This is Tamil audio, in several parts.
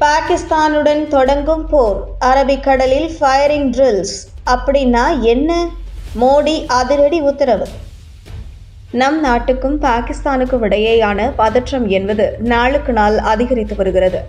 பாகிஸ்தானுடன் தொடங்கும் போர். அரபிக்கடலில் ஃபயரிங் ட்ரில்ஸ் அப்படின்னா என்ன? மோடி அதிரடி உத்தரவு. நம் நாட்டுக்கும் பாகிஸ்தானுக்கும் இடையேயான பதற்றம் என்பது நாளுக்கு நாள் அதிகரித்து வருகிறது.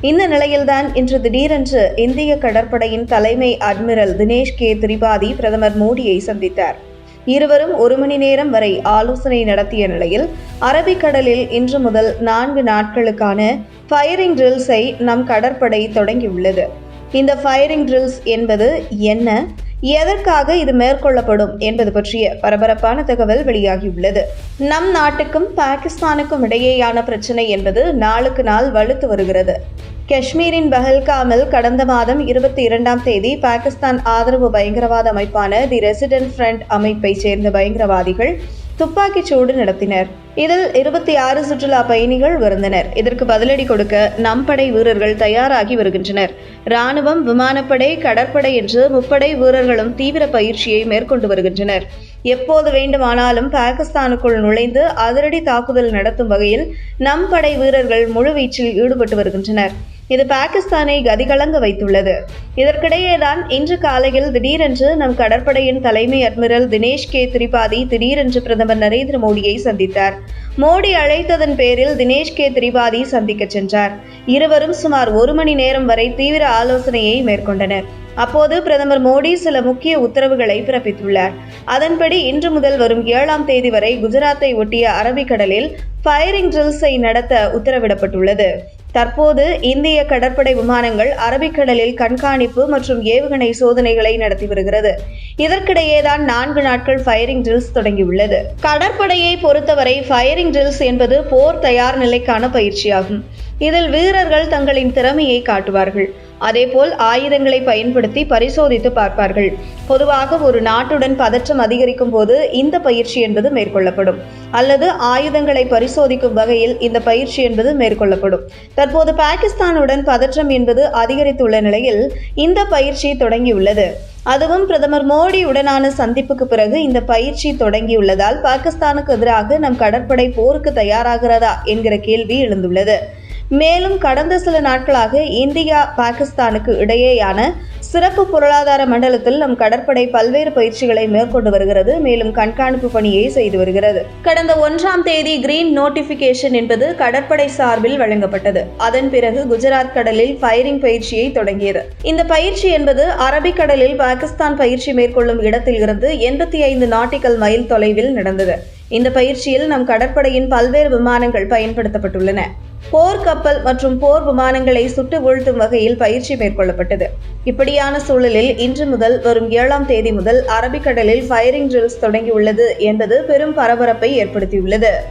இந்த நிலையில்தான் இன்று திடீரென்று இந்திய கடற்படையின் தலைமை அட்மிரல் தினேஷ் கே திரிபாதி பிரதமர் மோடியை சந்தித்தார். இருவரும் ஒரு மணி நேரம் வரை ஆலோசனை நடத்திய நிலையில் அரபிக்கடலில் இன்று முதல் நான்கு நாட்களுக்கான ஃபயரிங் ட்ரில்ஸை நம் கடற்படை தொடங்கியுள்ளது. இந்த ஃபயரிங் ட்ரில்ஸ் என்பது என்ன? எதற்காக இது மேற்கொள்ளப்படும் என்பது பற்றிய பரபரப்பான தகவல் வெளியாகியுள்ளது. நம் நாட்டுக்கும் பாகிஸ்தானுக்கும் இடையேயான பிரச்சனை என்பது நாளுக்கு நாள் வலுத்து வருகிறது. காஷ்மீரின் பஹல்காமில் கடந்த மாதம் இருபத்தி இரண்டாம் தேதி பாகிஸ்தான் ஆதரவு பயங்கரவாத அமைப்பான தி ரெசிடென்ட் ஃப்ரண்ட் அமைப்பைச் சேர்ந்த பயங்கரவாதிகள் துப்பாக்கிச் சூடு நடத்தினர். இதில் இருபத்தி ஆறு சுற்றுலா பயணிகள் விருந்தனர் இதற்கு பதிலடி கொடுக்க நம் படை வீரர்கள் தயாராகி வருகின்றனர். ராணுவம் விமானப்படை கடற்படை என்று முப்படை வீரர்களும் தீவிர பயிற்சியை மேற்கொண்டு வருகின்றனர். எப்போது வேண்டுமானாலும் பாகிஸ்தானுக்குள் நுழைந்து அதிரடி தாக்குதல் நடத்தும் வகையில் நம் படை வீரர்கள் முழுவீச்சில் ஈடுபட்டு வருகின்றனர். இது பாகிஸ்தானை கதிகலங்க வைத்துள்ளது. இதற்கிடையேதான் இன்று காலையில் திடீரென்று நம் கடற்படையின் தலைமை அட்மிரல் தினேஷ் கே. திரிபாதி திடீரென்று பிரதமர் நரேந்திர மோடியை சந்தித்தார். மோடி அழைத்ததன் பேரில் தினேஷ் கே. திரிபாதி சந்திக்க சென்றார். இருவரும் சுமார் ஒரு மணி நேரம் வரை தீவிர ஆலோசனையை மேற்கொண்டனர். அப்போது பிரதமர் மோடி சில முக்கிய உத்தரவுகளை பிறப்பித்துள்ளார். அதன்படி இன்று முதல் வரும் ஏழாம் தேதி வரை குஜராத்தை ஒட்டிய அரபிக்கடலில் ஃபயரிங் ட்ரில்ஸை நடத்த உத்தரவிடப்பட்டுள்ளது. தற்போது இந்திய கடற்படை விமானங்கள் அரபிக்கடலில் கண்காணிப்பு மற்றும் ஏவுகணை சோதனைகளை நடத்தி வருகிறது. இதற்கிடையேதான் நான்கு நாட்கள் ஃபயரிங் ட்ரில்ஸ் தொடங்கியுள்ளது. கடற்படையை பொறுத்தவரை ஃபயரிங் ட்ரில்ஸ் என்பது போர் தயார் நிலைக்கான பயிற்சியாகும். இதில் வீரர்கள் தங்களின் திறமையை காட்டுவார்கள். அதேபோல் ஆயுதங்களை பயன்படுத்தி பரிசோதித்து பார்ப்பார்கள். பொதுவாக ஒரு நாட்டுடன் பதற்றம் அதிகரிக்கும் போது இந்த பயிற்சி என்பது மேற்கொள்ளப்படும். அல்லது ஆயுதங்களை பரிசோதிக்கும் வகையில் இந்த பயிற்சி என்பது மேற்கொள்ளப்படும். தற்போது பாகிஸ்தானுடன் பதற்றம் என்பது அதிகரித்துள்ள நிலையில் இந்த பயிற்சி தொடங்கியுள்ளது. அதுவும் பிரதமர் மோடியுடனான சந்திப்புக்கு பிறகு இந்த பயிற்சி தொடங்கியுள்ளதால் பாகிஸ்தானுக்கு எதிராக நம் கடற்படை போருக்கு தயாராகிறதா என்கிற கேள்வி எழுந்துள்ளது. மேலும் கடந்த சில நாட்களாக இந்தியா பாகிஸ்தானுக்கு இடையேயான சிறப்பு பொருளாதார மண்டலத்தில் நம் கடற்படை பல்வேறு பயிற்சிகளை மேற்கொண்டு வருகிறது. மேலும் கண்காணிப்பு பணியை செய்து வருகிறது. கடந்த ஒன்றாம் தேதி கிரீன் நோட்டிபிகேஷன் என்பது கடற்படை சார்பில் வழங்கப்பட்டது. அதன் பிறகு குஜராத் கடலில் ஃபயரிங் பயிற்சியை தொடங்கியது. இந்த பயிற்சி என்பது அரபிக்கடலில் பாகிஸ்தான் பயிற்சி மேற்கொள்ளும் இடத்தில் இருந்து எண்பத்தி ஐந்து நாட்டிக்கல் மைல் தொலைவில் நடந்தது. இந்த பயிற்சியில் நம் கடற்படையின் பல்வேறு விமானங்கள் பயன்படுத்தப்பட்டுள்ளன. போர் கப்பல் மற்றும் போர் விமானங்களை சுட்டு வீழ்த்தும் வகையில் பயிற்சி மேற்கொள்ளப்பட்டது. இப்படியான சூழலில் இன்று முதல் வரும் ஏழாம் தேதி முதல் அரபிக்கடலில் ஃபயரிங் ட்ரில்ஸ் தொடங்கியுள்ளது என்பது பெரும் பரபரப்பை ஏற்படுத்தியுள்ளது.